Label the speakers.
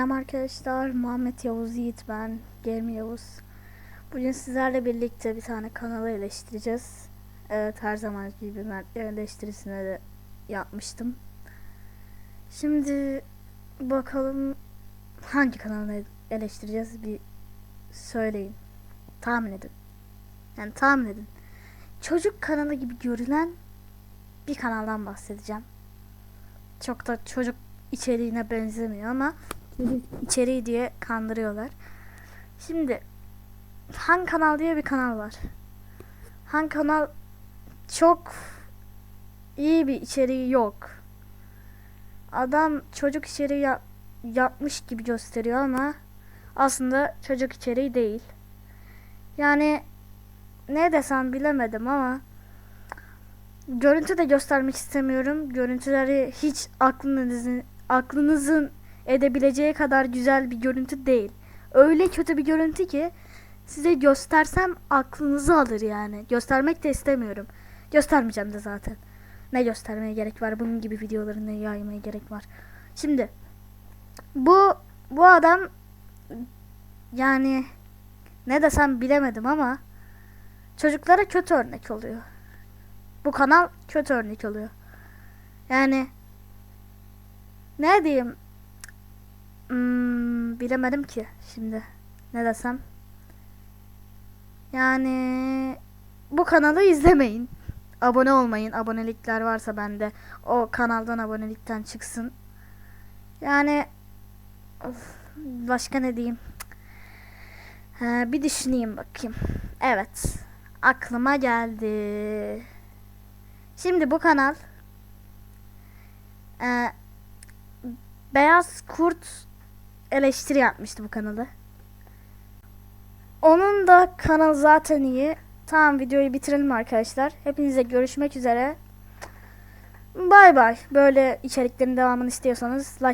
Speaker 1: arkadaşlar. Muhammed Yavuz Yiğit ben. Gemi Yavuz. Bugün sizlerle birlikte bir tane kanalı eleştireceğiz. Evet her zaman gibi ben eleştirisini de yapmıştım. Şimdi bakalım hangi kanalı eleştireceğiz bir söyleyin. Tahmin edin. Yani tahmin edin. Çocuk kanalı gibi görünen bir kanaldan bahsedeceğim. Çok da çocuk içeriğine benzemiyor ama içeriği diye kandırıyorlar. Şimdi Han Kanal diye bir kanal var. Han Kanal çok iyi bir içeriği yok. Adam çocuk içeriği yap- yapmış gibi gösteriyor ama aslında çocuk içeriği değil. Yani ne desem bilemedim ama görüntü de göstermek istemiyorum. Görüntüleri hiç aklınızın aklınızın edebileceği kadar güzel bir görüntü değil. Öyle kötü bir görüntü ki size göstersem aklınızı alır yani. Göstermek de istemiyorum. Göstermeyeceğim de zaten. Ne göstermeye gerek var? Bunun gibi videoları ne yaymaya gerek var? Şimdi bu bu adam yani ne desem bilemedim ama çocuklara kötü örnek oluyor. Bu kanal kötü örnek oluyor. Yani ne diyeyim? Bilemedim ki şimdi. Ne desem? Yani bu kanalı izlemeyin. Abone olmayın. Abonelikler varsa bende o kanaldan abonelikten çıksın. Yani of, başka ne diyeyim? Ha, bir düşüneyim bakayım. Evet. Aklıma geldi. Şimdi bu kanal e, Beyaz Kurt eleştiri yapmıştı bu kanalı. Onun da kanal zaten iyi. Tamam videoyu bitirelim arkadaşlar. Hepinize görüşmek üzere. Bay bay. Böyle içeriklerin devamını istiyorsanız like